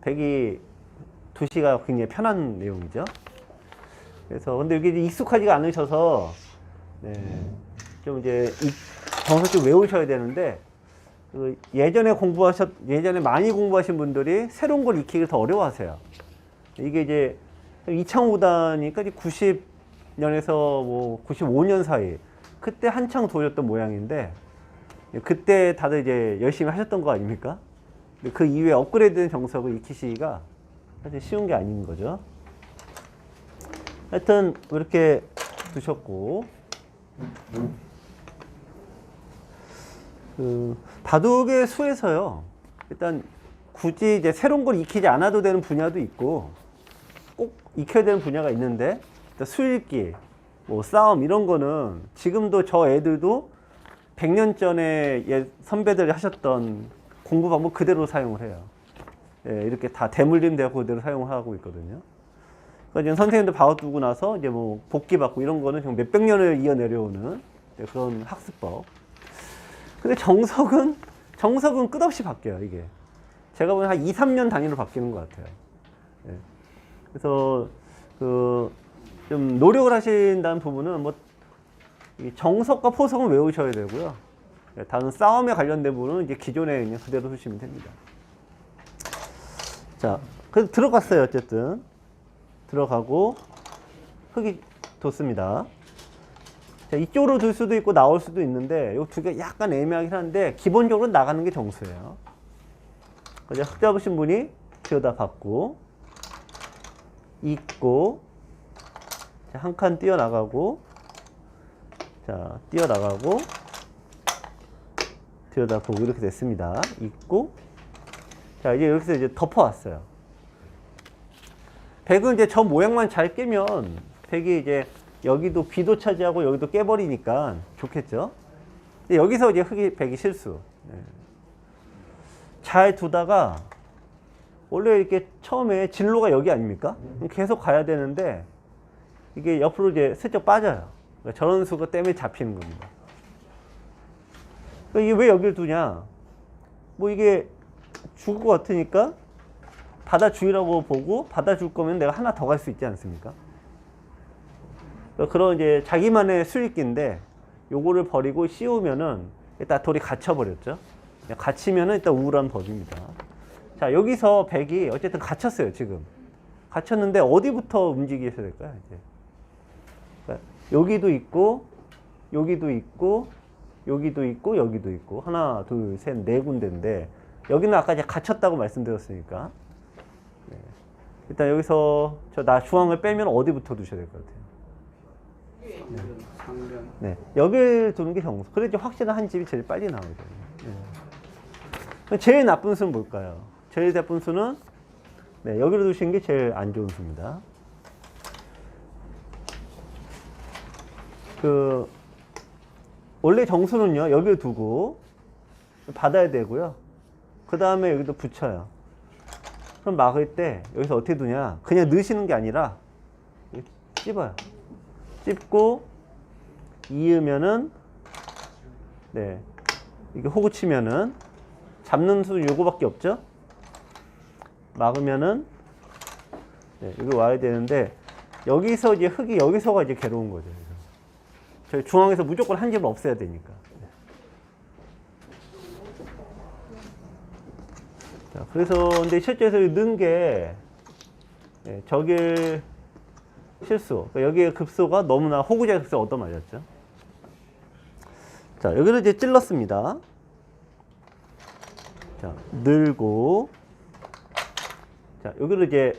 백이 두시가 굉장히 편한 내용이죠. 그래서 근데 이게 익숙하지가 않으셔서 네, 좀 이제 이 정서 좀 외우셔야 되는데 그 예전에 공부하셨 예전에 많이 공부하신 분들이 새로운 걸 익히기를 더 어려워하세요. 이게 이제 이창호다니까 이제 90년에서 뭐 95년 사이 그때 한창 도였던 모양인데 그때 다들 이제 열심히 하셨던 거 아닙니까? 그 이후에 업그레이드된 정석을 익히시기가 사실 쉬운 게 아닌 거죠. 하여튼 이렇게 두셨고 그 바둑의 수에서요. 일단 굳이 이제 새로운 걸 익히지 않아도 되는 분야도 있고 꼭 익혀야 되는 분야가 있는데 수읽기, 뭐 싸움 이런 거는 지금도 저 애들도 100년 전에 옛 선배들이 하셨던 공부 방법 그대로 사용을 해요. 예, 이렇게 다 대물림 되고 그대로 사용을 하고 있거든요. 그러니까 지금 선생님들 바워두고 나서 이제 뭐 복귀 받고 이런 거는 지금 몇백 년을 이어 내려오는 네, 그런 학습법. 근데 정석은 정석은 끝없이 바뀌어요 이게. 제가 보기엔 한 2, 3년 단위로 바뀌는 것 같아요. 예. 그래서 그 좀 노력을 하신다는 부분은 뭐이 정석과 포석은 외우셔야 되고요. 예, 다른 싸움에 관련된 부분은 이제 기존에 그냥 그대로 쓰시면 됩니다. 자, 그래서 들어갔어요 어쨌든 들어가고 흙이 돋습니다. 자, 이쪽으로 둘 수도 있고 나올 수도 있는데 이 두 개 약간 애매하긴 한데 기본적으로 나가는 게 정수예요. 그래서 흙 잡으신 분이 들여다 받고 있고 한 칸 뛰어나가고 자 뛰어나가고 들여다 보고 이렇게 됐습니다. 있고 자 이제 여기서 이제 덮어왔어요. 백은 이제 저 모양만 잘 깨면 백이 이제 여기도 비도 차지하고 여기도 깨버리니까 좋겠죠. 여기서 이제 흑이 백이 실수. 네. 잘 두다가 원래 이렇게 처음에 진로가 여기 아닙니까? 계속 가야 되는데 이게 옆으로 이제 슬쩍 빠져요. 그러니까 저런 수가 때문에 잡히는 겁니다. 그러니까 이게 왜 여기를 두냐? 뭐 이게 죽을 것 같으니까 받아주기라고 보고 받아줄 거면 내가 하나 더 갈 수 있지 않습니까? 그러니까 그런 이제 자기만의 수익기인데 요거를 버리고 씌우면은 일단 돌이 갇혀버렸죠. 갇히면은 일단 우울한 법입니다. 자 여기서 백이 어쨌든 갇혔어요 지금. 갇혔는데 어디부터 움직이셔야 될까요? 이제. 그러니까 여기도 있고 여기도 있고 여기도 있고 여기도 있고 하나 둘 셋 네 군데인데 여기는 아까 이제 갇혔다고 말씀드렸으니까 네. 일단 여기서 저 나 중앙을 빼면 어디부터 두셔야 될 것 같아요? 상변 네. 여기를 두는 게 정수. 그래야지 확실한 한 집이 제일 빨리 나오죠. 네. 제일 나쁜 수는 뭘까요? 제일 나쁜 수는 네, 여기로 두시는 게 제일 안 좋은 수입니다. 그 원래 정수는요 여기를 두고 받아야 되고요. 그 다음에 여기도 붙여요. 그럼 막을 때 여기서 어떻게 두냐? 그냥 넣으시는 게 아니라 찝어요. 찝고 이으면은 네 이게 호구 치면은 잡는 수 요거밖에 없죠. 막으면은 네 여기 와야 되는데 여기서 이제 흙이 여기서가 이제 괴로운 거죠. 저희 중앙에서 무조건 한 집을 없애야 되니까. 네. 자, 그래서 근데 실제에서 넣은 게 예, 저길 실수. 그러니까 여기에 급소가 너무나 호구자 급소 얻어 맞았죠. 자, 여기를 이제 찔렀습니다. 자, 늘고. 자, 여기를 이제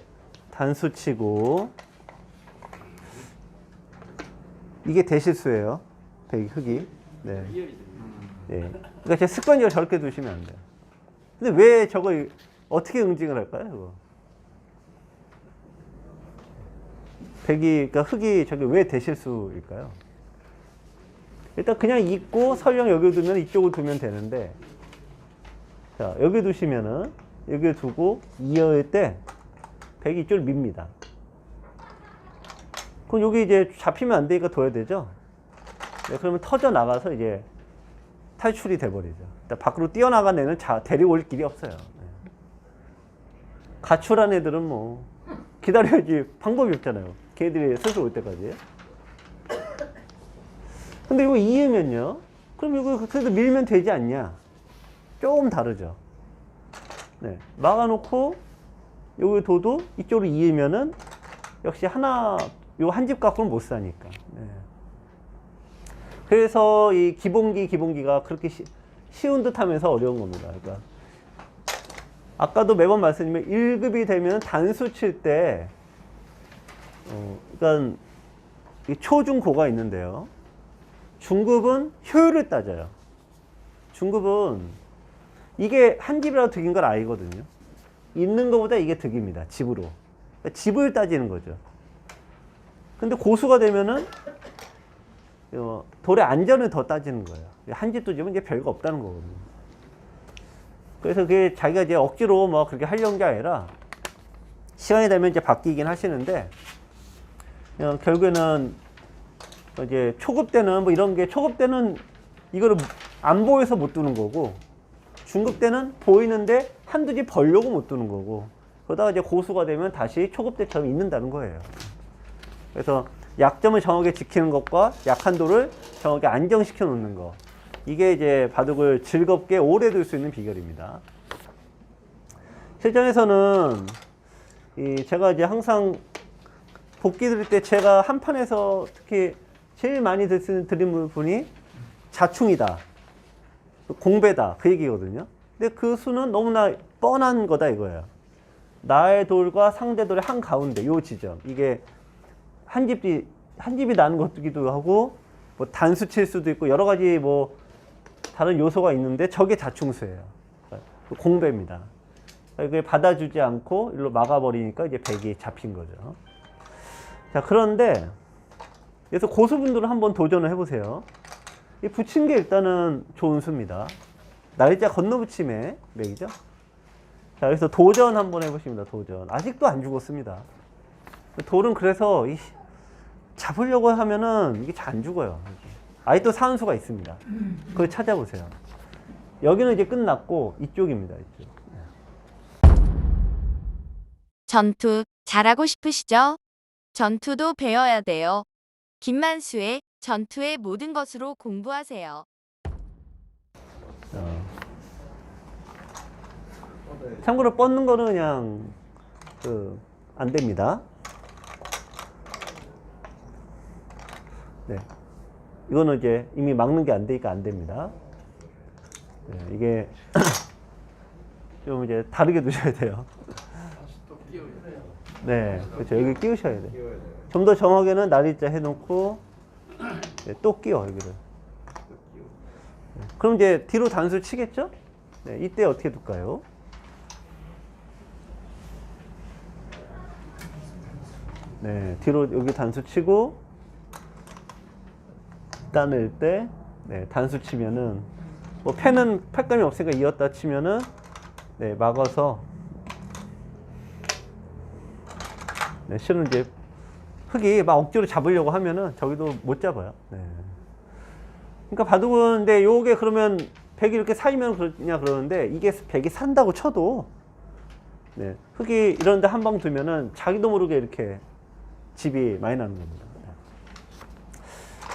단수 치고. 이게 대실수예요. 배 흙이. 네. 네. 그러니까 제 습관적으로 저렇게 두시면 안 돼요. 근데 왜 저거 어떻게 응징을 할까요? 그거? 백이 그러니까 흙이 저기 왜 대실수일까요? 일단 그냥 있고 설령 여기 두면 이쪽을 두면 되는데 자 여기 두시면은 여기 두고 이어일 때 백이 이쪽을 밉니다. 그럼 여기 이제 잡히면 안 되니까 둬야 되죠. 네, 그러면 터져 나가서 이제 탈출이 돼버리죠. 일단 밖으로 뛰어나간 애는 자 데리고 올 길이 없어요. 네. 가출한 애들은 뭐 기다려야지 방법이 없잖아요. 걔들이 스스로 올 때까지. 근데 이거 이으면요? 그럼 이거 그래도 밀면 되지 않냐? 조금 다르죠. 네. 막아놓고 여기 도도 이쪽으로 이으면은 역시 하나 요 한 집 갖고는 못 사니까. 네. 그래서 이 기본기 기본기가 그렇게 쉬, 쉬운 듯하면서 어려운 겁니다. 그러니까 아까도 매번 말씀드리면 1급이 되면 단수 칠 때 어, 그러니까 이 초중고가 있는데요. 중급은 효율을 따져요. 중급은 이게 한 집이라도 득인 걸 알거든요. 있는 것보다 이게 득입니다. 집으로. 그러니까 집을 따지는 거죠. 근데 고수가 되면은 어, 돌의 안전을 더 따지는 거예요. 한 집도 집은 이제 별거 없다는 거거든요. 그래서 그게 자기가 이제 억지로 뭐 그렇게 하려는 게 아니라 시간이 되면 이제 바뀌긴 하시는데 어, 결국에는 이제 초급 때는 뭐 이런 게 초급 때는 이거를 안 보여서 못 두는 거고 중급 때는 보이는데 한두 집 벌려고 못 두는 거고 그러다가 이제 고수가 되면 다시 초급 때처럼 있는다는 거예요. 그래서 약점을 정확하게 지키는 것과 약한도를 정확하게 안정시켜 놓는 거. 이게 이제 바둑을 즐겁게 오래 둘 수 있는 비결입니다. 실전에서는 이 제가 이제 항상 복귀 드릴 때 제가 한 판에서 특히 제일 많이 드리는 분이 자충이다. 공배다. 그 얘기거든요. 근데 그 수는 너무나 뻔한 거다 이거예요. 나의 돌과 상대 돌의 한 가운데 요 지점. 이게 한 집이 한 집이 나는 것이기도 하고 뭐 단수 칠 수도 있고 여러 가지 뭐 다른 요소가 있는데 저게 자충수예요. 공배입니다. 이걸 받아주지 않고 일로 막아버리니까 이제 백이 잡힌 거죠. 자 그런데 그래서 고수분들은 한번 도전을 해보세요. 이 붙인 게 일단은 좋은 수입니다. 날짜 건너붙임의 맥이죠. 자 그래서 도전 한번 해보십니다. 도전. 아직도 안 죽었습니다. 돌은 그래서 이 잡으려고 하면은 이게 잘 안 죽어요. 아직도 사는 수가 있습니다. 그걸 찾아보세요. 여기는 이제 끝났고 이쪽입니다. 이쪽. 전투 잘하고 싶으시죠? 전투도 배워야 돼요. 김만수의 전투의 모든 것으로 공부하세요. 어. 참고로 뻗는 거는 그냥 그 안 됩니다. 네. 이거는 이제 이미 막는 게 안 되니까 안 됩니다. 네, 이게 좀 이제 다르게 두셔야 돼요. 네, 그렇죠. 여기 끼우셔야 돼. 좀 더 정확에는 날이자 해놓고 네, 또 끼워 여기를. 네, 그럼 이제 뒤로 단수 치겠죠? 네, 이때 어떻게 둘까요? 네, 뒤로 여기 단수 치고 따낼 때 네, 단수 치면은 뭐 패는 패감이 없으니까 이었다 치면은 네, 막아서 네, 실은 이제 흙이 막 억지로 잡으려고 하면은 저기도 못 잡아요. 네. 그러니까 바둑은 근데 요게 그러면 백이 이렇게 사이면 그러냐 그러는데 이게 백이 산다고 쳐도 네, 흙이 이런데 한 방 두면은 자기도 모르게 이렇게 집이 많이 나는 겁니다.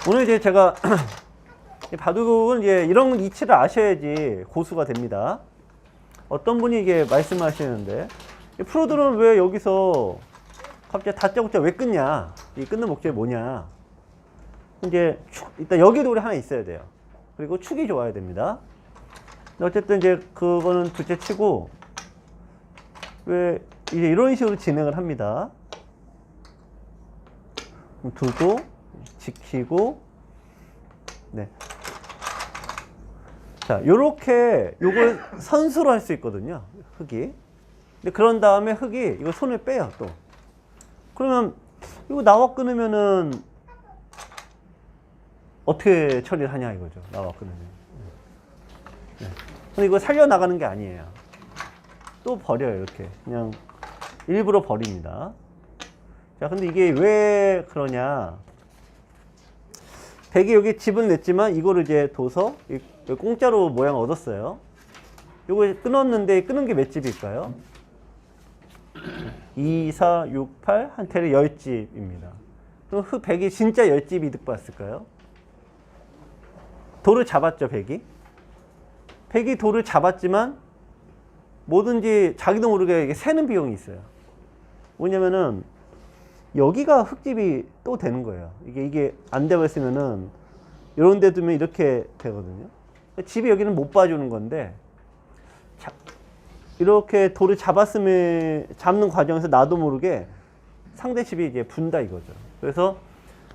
네. 오늘 이제 제가 이 바둑은 이제 이런 이치를 아셔야지 고수가 됩니다. 어떤 분이 이게 말씀하시는데 이 프로들은 왜 여기서 갑자기 다짜고짜 왜 끊냐? 이 끊는 목적이 뭐냐? 이제 축, 일단 여기 돌이 하나 있어야 돼요. 그리고 축이 좋아야 됩니다. 어쨌든 이제 그거는 둘째 치고 왜 이제 이런 식으로 진행을 합니다. 두고 지키고 네. 자, 요렇게 요걸 선수로 할 수 있거든요. 흙이. 근데 그런 다음에 흙이 이거 손을 빼요, 또. 그러면 이거 나와 끊으면은 어떻게 처리를 하냐 이거죠. 나와 끊으면. 네. 근데 이거 살려 나가는 게 아니에요. 또 버려요, 이렇게. 그냥 일부러 버립니다. 자, 근데 이게 왜 그러냐? 백이 여기 집은 냈지만 이거를 이제 둬서 공짜로 모양 얻었어요. 요거 끊었는데 끊은 게 몇 집일까요? 2, 4, 6, 8 한테를 10집입니다. 그럼 그 100이 진짜 10집 이득 봤을까요? 돌을 잡았죠, 100이. 100이 돌을 잡았지만 뭐든지 자기도 모르게 새는 비용이 있어요. 뭐냐면은 여기가 흙집이 또 되는 거예요. 이게 이게 안 되고 있으면은 이런 데 두면 이렇게 되거든요. 집이 여기는 못 봐주는 건데 자, 이렇게 돌을 잡았으면 잡는 과정에서 나도 모르게 상대 집이 이제 분다 이거죠. 그래서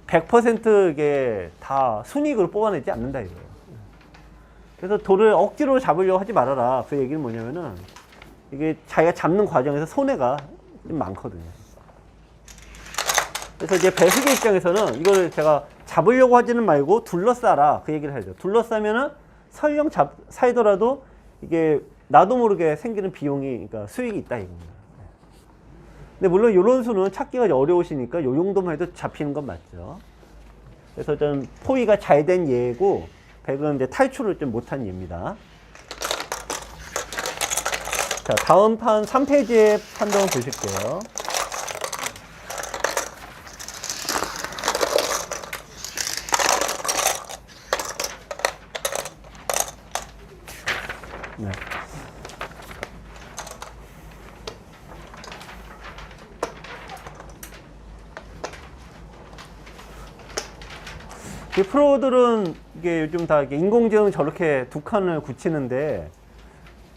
100% 이게 다 순익으로 뽑아내지 않는다 이거예요. 그래서 돌을 억지로 잡으려고 하지 말아라. 그 얘기는 뭐냐면은 이게 자기가 잡는 과정에서 손해가 좀 많거든요. 그래서 이제 배수기 입장에서는 이걸 제가 잡으려고 하지는 말고 둘러싸라 그 얘기를 해야죠. 둘러싸면은 설령 잡 사이더라도 이게 나도 모르게 생기는 비용이 그러니까 수익이 있다 이겁니다. 근데 물론 이런 수는 찾기가 어려우시니까 요 정도만 해도 잡히는 건 맞죠. 그래서 좀 포위가 잘 된 예고 백은 이제 탈출을 좀 못한 예입니다. 자, 다음 판 3페이지의 판정 보실게요. 프로들은 이게 요즘 다 인공지능 저렇게 두 칸을 굳히는데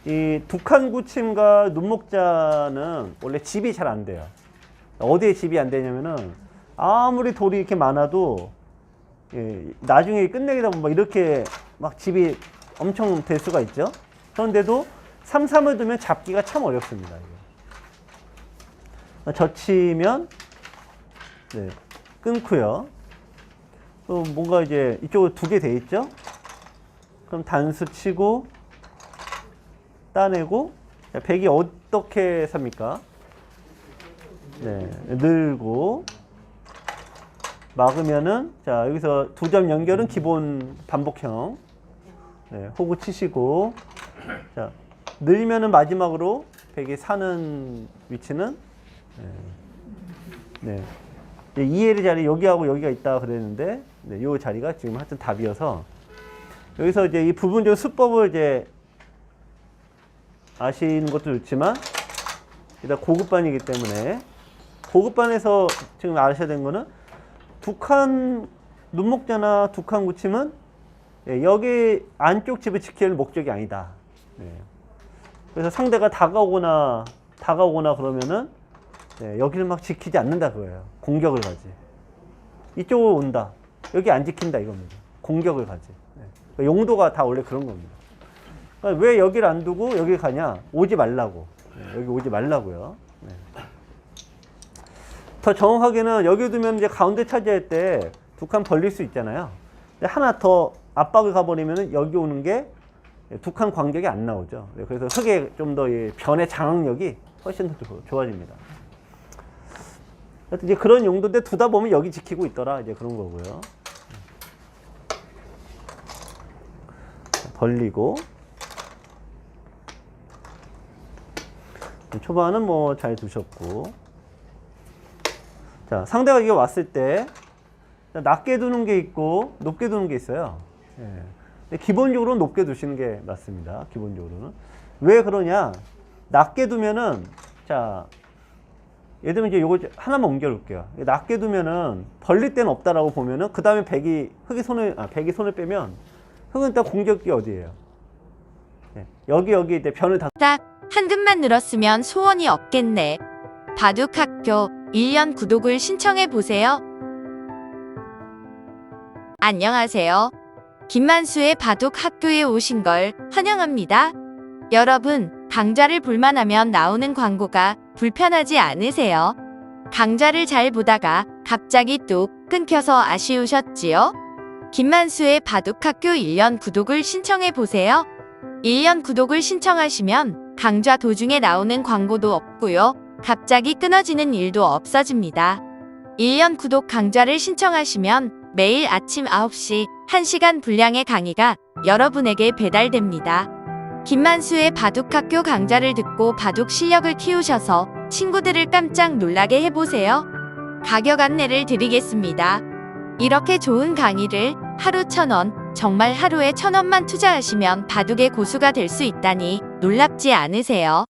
이 두 칸 굳힘과 눈목자는 원래 집이 잘 안 돼요. 어디에 집이 안 되냐면은 아무리 돌이 이렇게 많아도 예, 나중에 끝내기다 보면 막 이렇게 막 집이 엄청 될 수가 있죠. 그런데도 3, 3을 두면 잡기가 참 어렵습니다. 이거. 젖히면 네, 끊고요. 또 뭔가 이제 이쪽으로 두 개 돼 있죠? 그럼 단수 치고 따내고 자, 백이 어떻게 삽니까? 네, 늘고 막으면은 자 여기서 두 점 연결은 기본 반복형 네, 호구 치시고 자 늘면은 마지막으로 백이 사는 위치는 네, 네. 이제 이해의 자리 여기하고 여기가 있다 그랬는데 네, 이 자리가 지금 하여튼 답이어서 여기서 이제 이 부분적 수법을 이제 아시는 것도 좋지만 일단 고급반이기 때문에 고급반에서 지금 아셔야 되는 거는 두 칸 눈목자나 두 칸 굳힘은 예, 여기 안쪽 집을 지킬 목적이 아니다. 예. 그래서 상대가 다가오거나 다가오거나 그러면은 예, 여기를 막 지키지 않는다 그거예요. 공격을 가지. 이쪽으로 온다. 여기 안 지킨다 이겁니다. 공격을 가지. 예. 그러니까 용도가 다 원래 그런 겁니다. 그러니까 왜 여기를 안 두고 여기 가냐? 오지 말라고. 예, 여기 오지 말라고요. 예. 더 정확하게는 여기 두면 이제 가운데 차지할 때 두 칸 벌릴 수 있잖아요. 근데 하나 더 압박을 가버리면은 여기 오는 게 두 칸 간격이 안 나오죠. 네, 그래서 흙의 좀 더 변의 장악력이 훨씬 더 좋- 좋아집니다. 하여튼 이제 그런 용도인데 두다 보면 여기 지키고 있더라. 이제 그런 거고요. 벌리고. 초반은 뭐 잘 두셨고. 자, 상대가 이게 왔을 때 낮게 두는 게 있고 높게 두는 게 있어요. 예. 기본적으로 높게 두시는 게 맞습니다. 기본적으로는. 왜 그러냐? 낮게 두면은 자, 예를 들면 이제 요거 하나만 옮겨 놓을게요. 낮게 두면은 벌릴 데는 없다라고 보면은 그 다음에 백이 흙이 손을 아 백이 손을 빼면 흙은 일단 공격이 어디예요? 예. 여기 여기 이제 변을 다 딱한 급만 늘었으면 소원이 없겠네. 바둑학교 1년 구독을 신청해 보세요. 안녕하세요. 김만수의 바둑학교에 오신 걸 환영합니다. 여러분, 강좌를 볼만하면 나오는 광고가 불편하지 않으세요? 강좌를 잘 보다가 갑자기 뚝 끊겨서 아쉬우셨지요? 김만수의 바둑학교 1년 구독을 신청해 보세요. 1년 구독을 신청하시면 강좌 도중에 나오는 광고도 없고요. 갑자기 끊어지는 일도 없어집니다. 1년 구독 강좌를 신청하시면 매일 아침 9시 1시간 분량의 강의가 여러분에게 배달됩니다. 김만수의 바둑학교 강좌를 듣고 바둑 실력을 키우셔서 친구들을 깜짝 놀라게 해보세요. 가격 안내를 드리겠습니다. 이렇게 좋은 강의를 하루 천 원, 정말 하루에 천 원만 투자하시면 바둑의 고수가 될 수 있다니 놀랍지 않으세요?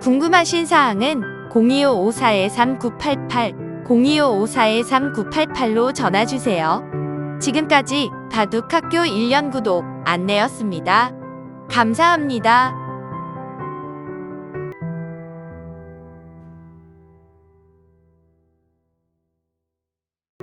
궁금하신 사항은 0255413988, 0255413988로 전화주세요. 지금까지 바둑학교 1년 구독 안내였습니다. 감사합니다.